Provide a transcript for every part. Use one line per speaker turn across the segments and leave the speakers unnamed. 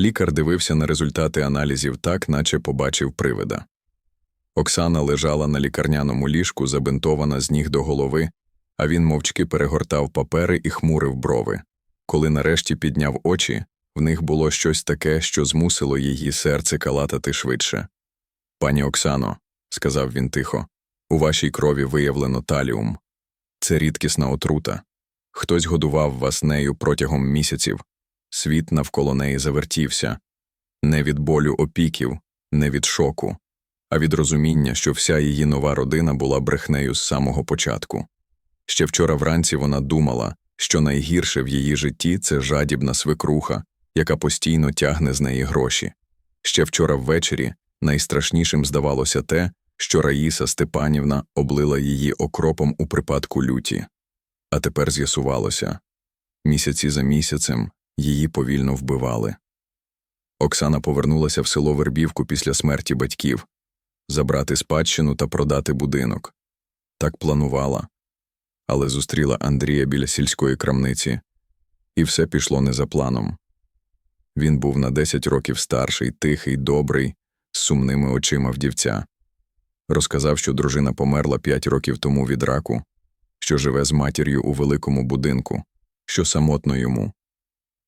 Лікар дивився на результати аналізів так, наче побачив привида. Оксана лежала на лікарняному ліжку, забинтована з ніг до голови, а він мовчки перегортав папери і хмурив брови. Коли нарешті підняв очі, в них було щось таке, що змусило її серце калатати швидше. Пані Оксано, сказав він тихо, у вашій крові виявлено таліум. Це рідкісна отрута. Хтось годував вас нею протягом місяців. Світ навколо неї завертівся. Не від болю опіків, не від шоку, а від розуміння, що вся її нова родина була брехнею з самого початку. Ще вчора вранці вона думала, що найгірше в її житті це жадібна свекруха, яка постійно тягне з неї гроші. Ще вчора ввечері найстрашнішим здавалося те, що Раїса Степанівна облила її окропом у припадку люті. А тепер з'ясувалося місяці за місяцем її повільно вбивали. Оксана повернулася в село Вербівку після смерті батьків забрати спадщину та продати будинок. Так планувала, але зустріла Андрія біля сільської крамниці, і все пішло не за планом. Він був на 10 років старший, тихий, добрий, з сумними очима вдівця. Розказав, що дружина померла 5 років тому від раку, що живе з матір'ю у великому будинку, що самотно йому.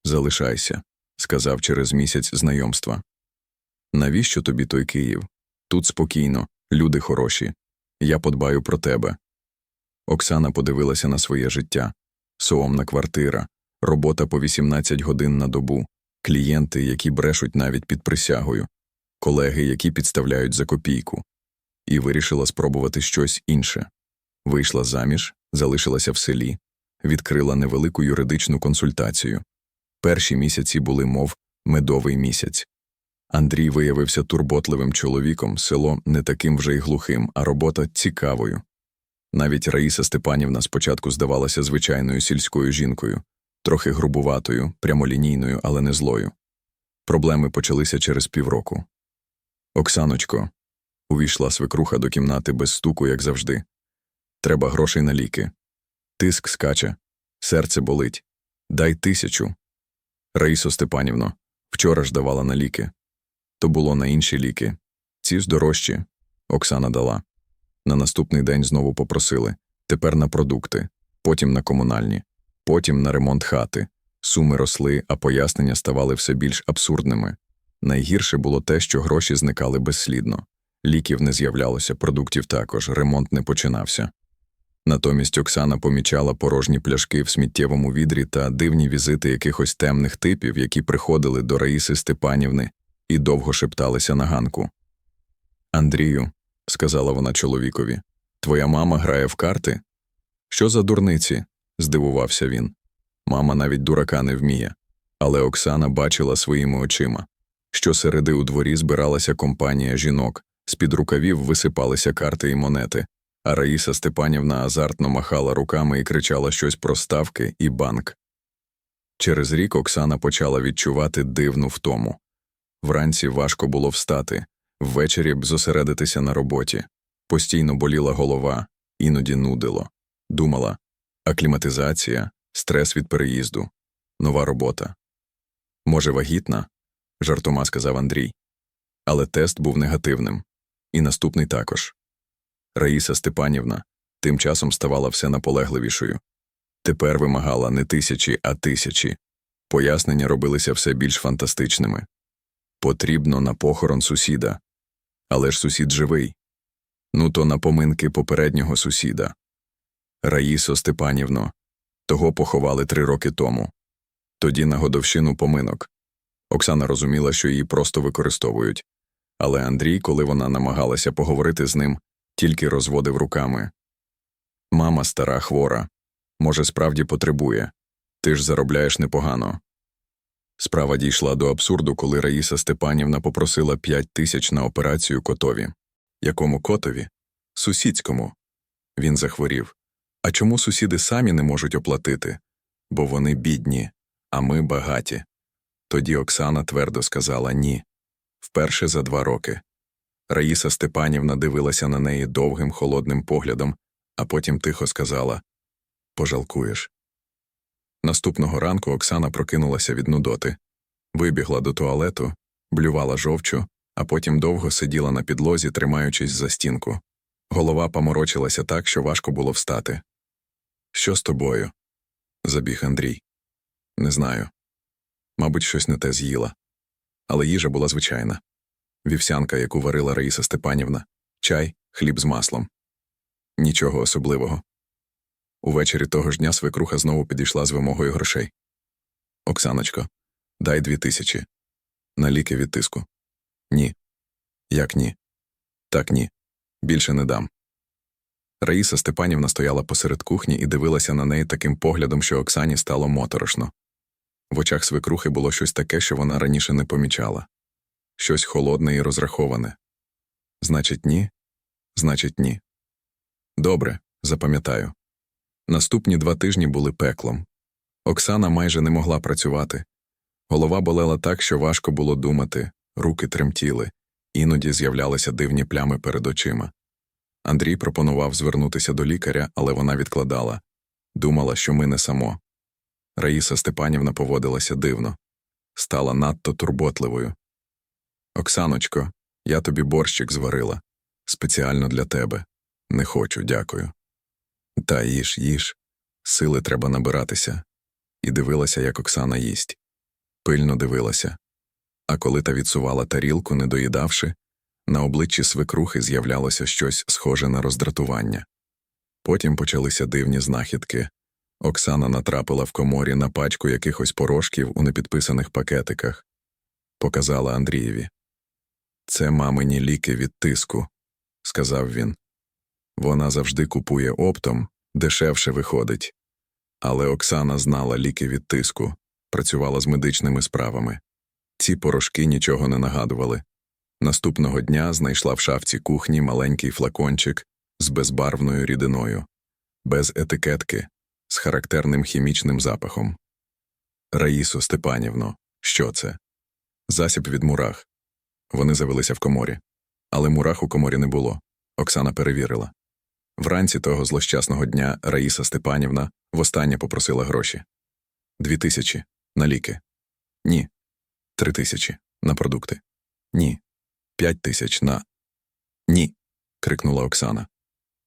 Залишайся, сказав через місяць знайомства. Навіщо тобі той Київ? Тут спокійно, люди хороші. Я подбаю про тебе. Оксана подивилася на своє життя соомна квартира, робота по 18 годин на добу, клієнти, які брешуть навіть під присягою, колеги, які підставляють за копійку, і вирішила спробувати щось інше. Вийшла заміж, залишилася в селі, відкрила невелику юридичну консультацію. Перші місяці були, мов медовий місяць. Андрій виявився турботливим чоловіком, село не таким вже й глухим, а робота цікавою. Навіть Раїса Степанівна спочатку здавалася звичайною сільською жінкою, трохи грубуватою, прямолінійною, але не злою. Проблеми почалися через півроку. Оксаночко, увійшла свекруха до кімнати без стуку, як завжди. Треба грошей на ліки. Тиск скаче, серце болить. Дай тисячу. Раїсо Степанівно, вчора ж давала на ліки. То було на інші ліки. Ці ж дорожчі. Оксана дала. На наступний день знову попросили. Тепер на продукти, потім на комунальні, потім на ремонт хати. Суми росли, а пояснення ставали все більш абсурдними. Найгірше було те, що гроші зникали безслідно. Ліків не з'являлося, продуктів також, ремонт не починався. Натомість Оксана помічала порожні пляшки в сміттєвому відрі та дивні візити якихось темних типів, які приходили до Раїси Степанівни і довго шепталися на ганку. Андрію, сказала вона чоловікові, твоя мама грає в карти? Що за дурниці? здивувався він. Мама навіть дурака не вміє. Але Оксана бачила своїми очима. Щосереди у дворі збиралася компанія жінок, з під рукавів висипалися карти і монети, а Раїса Степанівна азартно махала руками і кричала щось про ставки і банк. Через рік Оксана почала відчувати дивну втому. Вранці важко було встати, ввечері б зосередитися на роботі. Постійно боліла голова, іноді нудило. Думала акліматизація, стрес від переїзду, нова робота. Може, вагітна? жартома сказав Андрій. Але тест був негативним. І наступний також. Раїса Степанівна тим часом ставала все наполегливішою. Тепер вимагала не тисячі, а тисячі. Пояснення робилися все більш фантастичними. Потрібно на похорон сусіда. Але ж сусід живий. Ну, то на поминки попереднього сусіда. Раїсо Степанівно, того поховали три роки тому. Тоді на годовщину поминок. Оксана розуміла, що її просто використовують. Але Андрій, коли вона намагалася поговорити з ним, тільки розводив руками. Мама стара хвора. Може, справді потребує. Ти ж заробляєш непогано. Справа дійшла до абсурду, коли Раїса Степанівна попросила п'ять тисяч на операцію котові. Якому котові? Сусідському. Він захворів. А чому сусіди самі не можуть оплатити? Бо вони бідні, а ми багаті. Тоді Оксана твердо сказала ні. Вперше за два роки. Раїса Степанівна дивилася на неї довгим холодним поглядом, а потім тихо сказала Пожалкуєш. Наступного ранку Оксана прокинулася від нудоти. Вибігла до туалету, блювала жовчу, а потім довго сиділа на підлозі, тримаючись за стінку. Голова поморочилася так, що важко було встати. Що з тобою? забіг Андрій. Не знаю. Мабуть, щось не те з'їла. Але їжа була звичайна. Вівсянка, яку варила Раїса Степанівна, чай, хліб з маслом. Нічого особливого. Увечері того ж дня свекруха знову підійшла з вимогою грошей. Оксаночко, дай дві тисячі. На ліки від тиску. Ні. Як ні? Так ні. Більше не дам. Раїса Степанівна стояла посеред кухні і дивилася на неї таким поглядом, що Оксані стало моторошно. В очах свекрухи було щось таке, що вона раніше не помічала щось холодне і розраховане. Значить, ні? Значить, ні. Добре, запам'ятаю. Наступні два тижні були пеклом. Оксана майже не могла працювати. Голова болела так, що важко було думати, руки тремтіли, іноді з'являлися дивні плями перед очима. Андрій пропонував звернутися до лікаря, але вона відкладала думала, що ми не само. Раїса Степанівна поводилася дивно, стала надто турботливою. Оксаночко, я тобі борщик зварила. Спеціально для тебе. Не хочу, дякую. Та їж, їж. Сили треба набиратися. І дивилася, як Оксана їсть. Пильно дивилася. А коли та відсувала тарілку, не доїдавши, на обличчі свекрухи з'являлося щось схоже на роздратування. Потім почалися дивні знахідки. Оксана натрапила в коморі на пачку якихось порошків у непідписаних пакетиках. Показала Андрієві. Це мамині ліки від тиску, сказав він. Вона завжди купує оптом, дешевше виходить. Але Оксана знала ліки від тиску, працювала з медичними справами. Ці порошки нічого не нагадували. Наступного дня знайшла в шафці кухні маленький флакончик з безбарвною рідиною, без етикетки, з характерним хімічним запахом. Раїсо Степанівно, що це? Засіб від мурах. Вони завелися в коморі. Але мурах у коморі не було. Оксана перевірила. Вранці того злощасного дня Раїса Степанівна востаннє попросила гроші. Дві тисячі на ліки. Ні. Три тисячі на продукти. Ні. П'ять тисяч на. Ні. крикнула Оксана.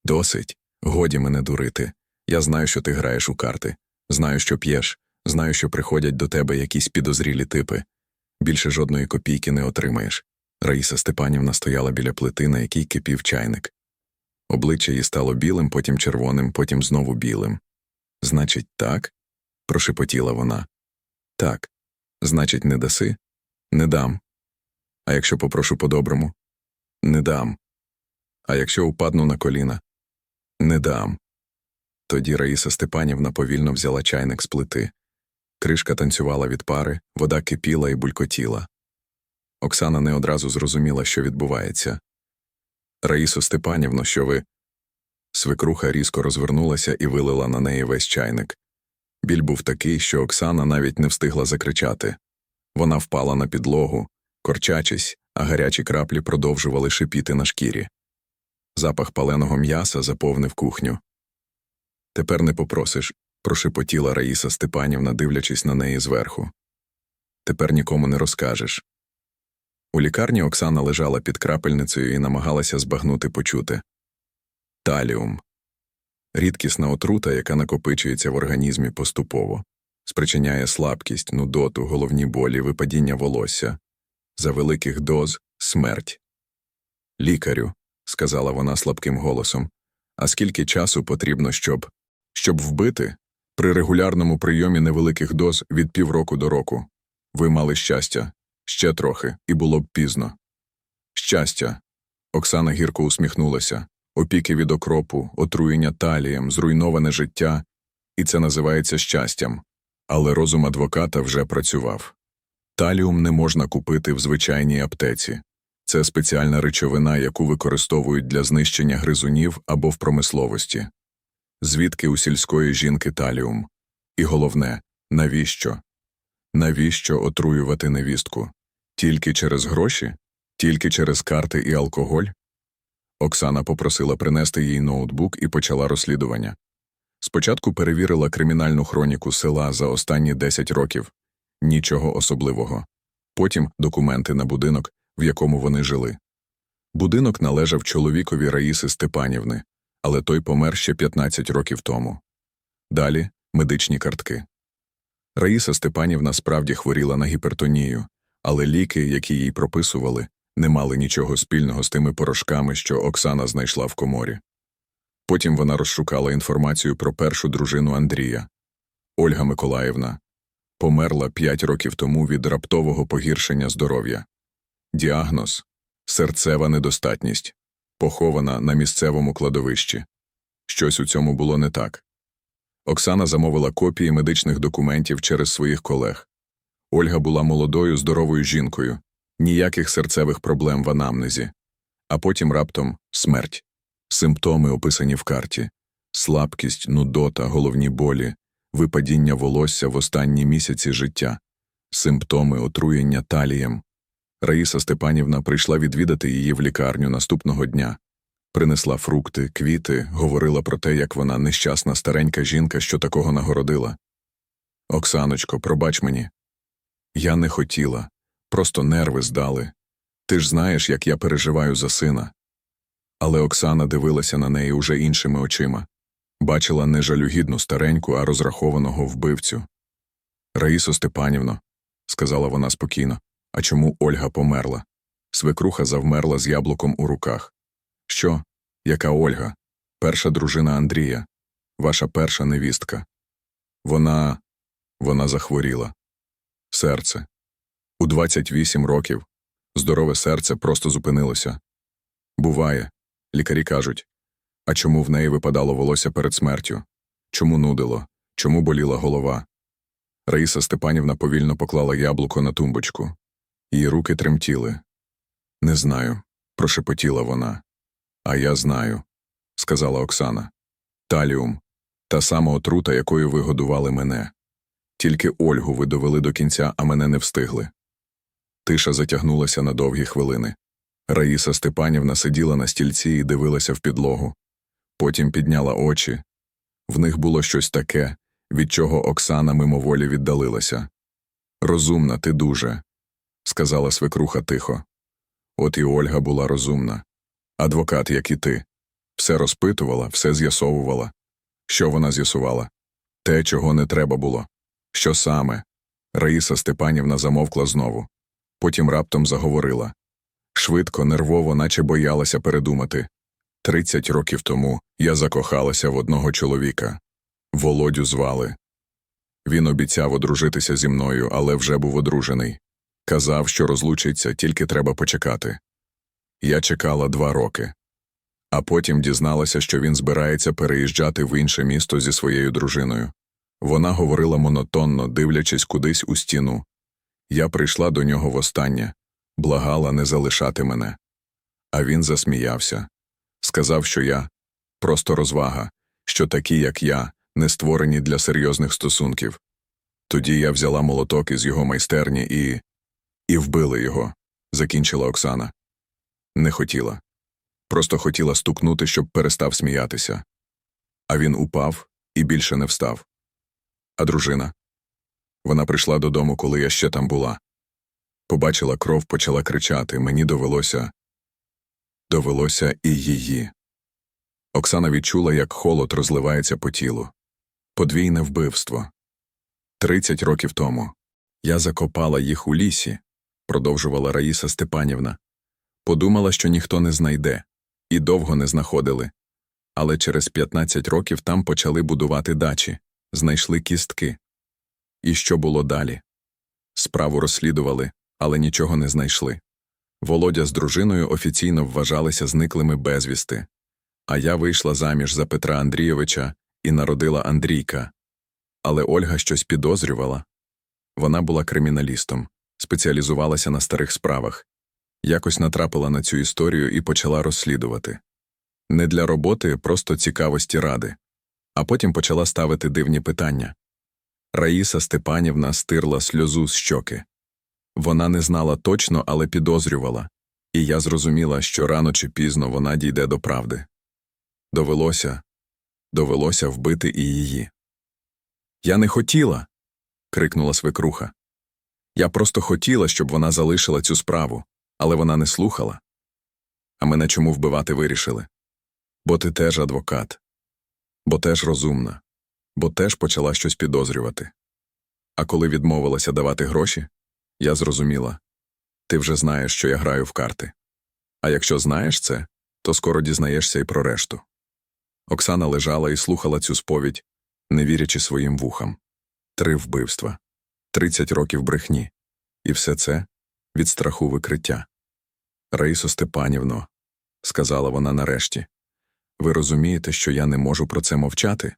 Досить. Годі мене дурити. Я знаю, що ти граєш у карти. Знаю, що п'єш. Знаю, що приходять до тебе якісь підозрілі типи. Більше жодної копійки не отримаєш. Раїса Степанівна стояла біля плити, на якій кипів чайник. Обличчя її стало білим, потім червоним, потім знову білим. Значить, так? прошепотіла вона. Так. Значить, не даси? Не дам. А якщо попрошу по-доброму? Не дам. А якщо упадну на коліна? Не дам. Тоді Раїса Степанівна повільно взяла чайник з плити. Кришка танцювала від пари, вода кипіла і булькотіла. Оксана не одразу зрозуміла, що відбувається. Раїсо Степанівно, що ви. Свекруха різко розвернулася і вилила на неї весь чайник. Біль був такий, що Оксана навіть не встигла закричати. Вона впала на підлогу, корчачись, а гарячі краплі продовжували шипіти на шкірі. Запах паленого м'яса заповнив кухню. Тепер не попросиш, прошепотіла Раїса Степанівна, дивлячись на неї зверху. Тепер нікому не розкажеш. У лікарні Оксана лежала під крапельницею і намагалася збагнути почути. Таліум рідкісна отрута, яка накопичується в організмі поступово, спричиняє слабкість, нудоту, головні болі, випадіння волосся, за великих доз смерть. Лікарю, сказала вона слабким голосом, а скільки часу потрібно, щоб щоб вбити при регулярному прийомі невеликих доз від півроку до року. Ви мали щастя, ще трохи, і було б пізно. Щастя. Оксана гірко усміхнулася опіки від окропу, отруєння талієм, зруйноване життя, і це називається щастям. Але розум адвоката вже працював. Таліум не можна купити в звичайній аптеці. Це спеціальна речовина, яку використовують для знищення гризунів або в промисловості. Звідки у сільської жінки таліум? І головне, навіщо? Навіщо отруювати невістку? Тільки через гроші? Тільки через карти і алкоголь? Оксана попросила принести їй ноутбук і почала розслідування. Спочатку перевірила кримінальну хроніку села за останні 10 років нічого особливого. Потім документи на будинок, в якому вони жили. Будинок належав чоловікові Раїси Степанівни, але той помер ще 15 років тому. Далі медичні картки. Раїса Степанівна справді хворіла на гіпертонію, але ліки, які їй прописували, не мали нічого спільного з тими порошками, що Оксана знайшла в коморі. Потім вона розшукала інформацію про першу дружину Андрія. Ольга Миколаївна померла 5 років тому від раптового погіршення здоров'я. Діагноз серцева недостатність, похована на місцевому кладовищі. Щось у цьому було не так. Оксана замовила копії медичних документів через своїх колег. Ольга була молодою, здоровою жінкою, ніяких серцевих проблем в анамнезі. А потім раптом смерть. Симптоми описані в карті слабкість, нудота, головні болі, випадіння волосся в останні місяці життя, симптоми отруєння талієм. Раїса Степанівна прийшла відвідати її в лікарню наступного дня. Принесла фрукти, квіти, говорила про те, як вона нещасна старенька жінка, що такого нагородила. Оксаночко, пробач мені. Я не хотіла, просто нерви здали. Ти ж знаєш, як я переживаю за сина. Але Оксана дивилася на неї уже іншими очима. Бачила не жалюгідну стареньку, а розрахованого вбивцю. Раїсо Степанівно, сказала вона спокійно, а чому Ольга померла? Свекруха завмерла з яблуком у руках. Що? Яка Ольга? Перша дружина Андрія, ваша перша невістка. Вона. вона захворіла. Серце. У 28 років здорове серце просто зупинилося. Буває, лікарі кажуть. А чому в неї випадало волосся перед смертю? Чому нудило? Чому боліла голова? Раїса Степанівна повільно поклала яблуко на тумбочку. Її руки тремтіли. Не знаю, прошепотіла вона. А я знаю, сказала Оксана. Таліум, та сама отрута, якою ви годували мене. Тільки Ольгу ви довели до кінця, а мене не встигли. Тиша затягнулася на довгі хвилини. Раїса Степанівна сиділа на стільці і дивилася в підлогу. Потім підняла очі. В них було щось таке, від чого Оксана мимоволі віддалилася. Розумна, ти дуже, сказала свекруха тихо. От і Ольга була розумна. Адвокат, як і ти. Все розпитувала, все з'ясовувала. Що вона з'ясувала? Те, чого не треба було. Що саме? Раїса Степанівна замовкла знову. Потім раптом заговорила. Швидко, нервово, наче боялася передумати. Тридцять років тому я закохалася в одного чоловіка. Володю звали. Він обіцяв одружитися зі мною, але вже був одружений. Казав, що розлучиться, тільки треба почекати. Я чекала два роки. А потім дізналася, що він збирається переїжджати в інше місто зі своєю дружиною. Вона говорила монотонно, дивлячись кудись у стіну. Я прийшла до нього востаннє, благала не залишати мене. А він засміявся. Сказав, що я просто розвага, що такі, як я, не створені для серйозних стосунків. Тоді я взяла молоток із його майстерні і. і вбили його, закінчила Оксана. Не хотіла. Просто хотіла стукнути, щоб перестав сміятися. А він упав і більше не встав. А дружина? Вона прийшла додому, коли я ще там була. Побачила кров, почала кричати, мені довелося. Довелося і її. Оксана відчула, як холод розливається по тілу. Подвійне вбивство. Тридцять років тому. Я закопала їх у лісі, продовжувала Раїса Степанівна. Подумала, що ніхто не знайде, і довго не знаходили. Але через 15 років там почали будувати дачі, знайшли кістки. І що було далі? Справу розслідували, але нічого не знайшли. Володя з дружиною офіційно вважалися зниклими безвісти. А я вийшла заміж за Петра Андрійовича і народила Андрійка. Але Ольга щось підозрювала. Вона була криміналістом, спеціалізувалася на старих справах, якось натрапила на цю історію і почала розслідувати. Не для роботи, просто цікавості ради. А потім почала ставити дивні питання. Раїса Степанівна стирла сльозу з щоки. Вона не знала точно, але підозрювала, і я зрозуміла, що рано чи пізно вона дійде до правди. Довелося, довелося вбити і її. Я не хотіла. крикнула свекруха. Я просто хотіла, щоб вона залишила цю справу, але вона не слухала. А мене чому вбивати вирішили? Бо ти теж адвокат, бо теж розумна, бо теж почала щось підозрювати. А коли відмовилася давати гроші, я зрозуміла ти вже знаєш, що я граю в карти. А якщо знаєш це, то скоро дізнаєшся і про решту. Оксана лежала і слухала цю сповідь, не вірячи своїм вухам. Три вбивства, тридцять років брехні, і все це від страху викриття. Раїсо Степанівно, сказала вона нарешті, ви розумієте, що я не можу про це мовчати?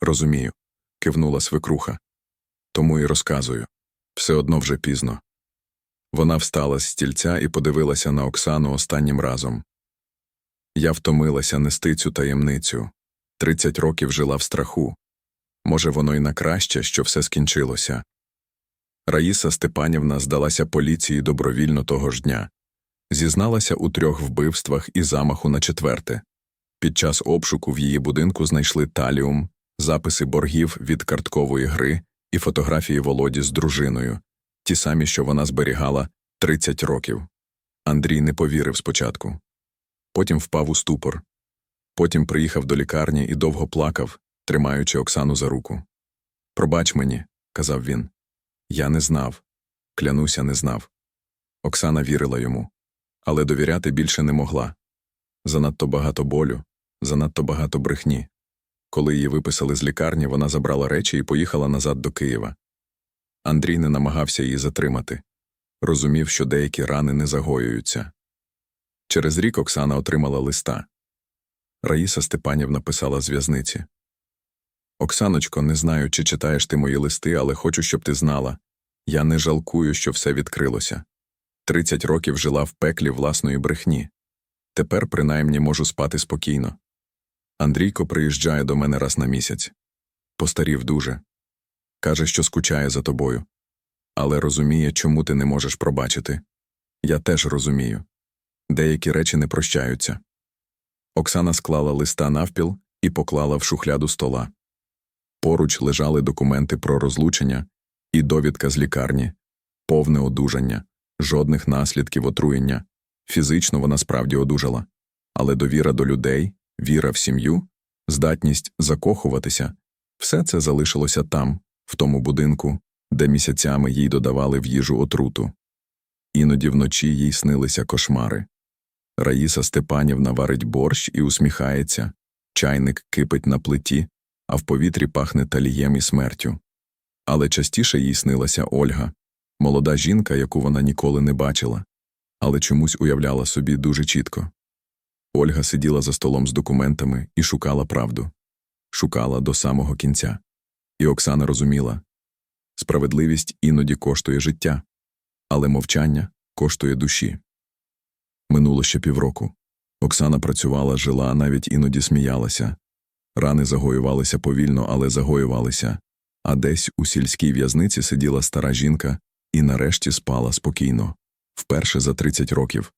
Розумію, кивнула свекруха. Тому і розказую. Все одно вже пізно. Вона встала з стільця і подивилася на Оксану останнім разом. Я втомилася нести цю таємницю. Тридцять років жила в страху. Може, воно й на краще, що все скінчилося. Раїса Степанівна здалася поліції добровільно того ж дня. Зізналася у трьох вбивствах і замаху на четверте. Під час обшуку в її будинку знайшли таліум, записи боргів від карткової гри і фотографії Володі з дружиною, ті самі, що вона зберігала 30 років. Андрій не повірив спочатку. Потім впав у ступор. Потім приїхав до лікарні і довго плакав, тримаючи Оксану за руку. Пробач мені, казав він. Я не знав. Клянуся, не знав. Оксана вірила йому, але довіряти більше не могла. Занадто багато болю, занадто багато брехні. Коли її виписали з лікарні, вона забрала речі і поїхала назад до Києва. Андрій не намагався її затримати. Розумів, що деякі рани не загоюються. Через рік Оксана отримала листа. Раїса Степанівна писала з в'язниці. Оксаночко, не знаю, чи читаєш ти мої листи, але хочу, щоб ти знала. Я не жалкую, що все відкрилося. Тридцять років жила в пеклі власної брехні. Тепер, принаймні, можу спати спокійно. Андрійко приїжджає до мене раз на місяць. Постарів дуже. Каже, що скучає за тобою. Але розуміє, чому ти не можеш пробачити. Я теж розумію. Деякі речі не прощаються. Оксана склала листа навпіл і поклала в шухляду стола. Поруч лежали документи про розлучення і довідка з лікарні, повне одужання, жодних наслідків отруєння. Фізично вона справді одужала, але довіра до людей, віра в сім'ю, здатність закохуватися все це залишилося там, в тому будинку, де місяцями їй додавали в їжу отруту. Іноді вночі їй снилися кошмари. Раїса Степанівна варить борщ і усміхається, чайник кипить на плиті, а в повітрі пахне талієм і смертю. Але частіше їй снилася Ольга, молода жінка, яку вона ніколи не бачила, але чомусь уявляла собі дуже чітко. Ольга сиділа за столом з документами і шукала правду, шукала до самого кінця. І Оксана розуміла справедливість іноді коштує життя, але мовчання коштує душі. Минуло ще півроку. Оксана працювала, жила, навіть іноді сміялася. Рани загоювалися повільно, але загоювалися, а десь у сільській в'язниці сиділа стара жінка і нарешті спала спокійно, вперше за 30 років.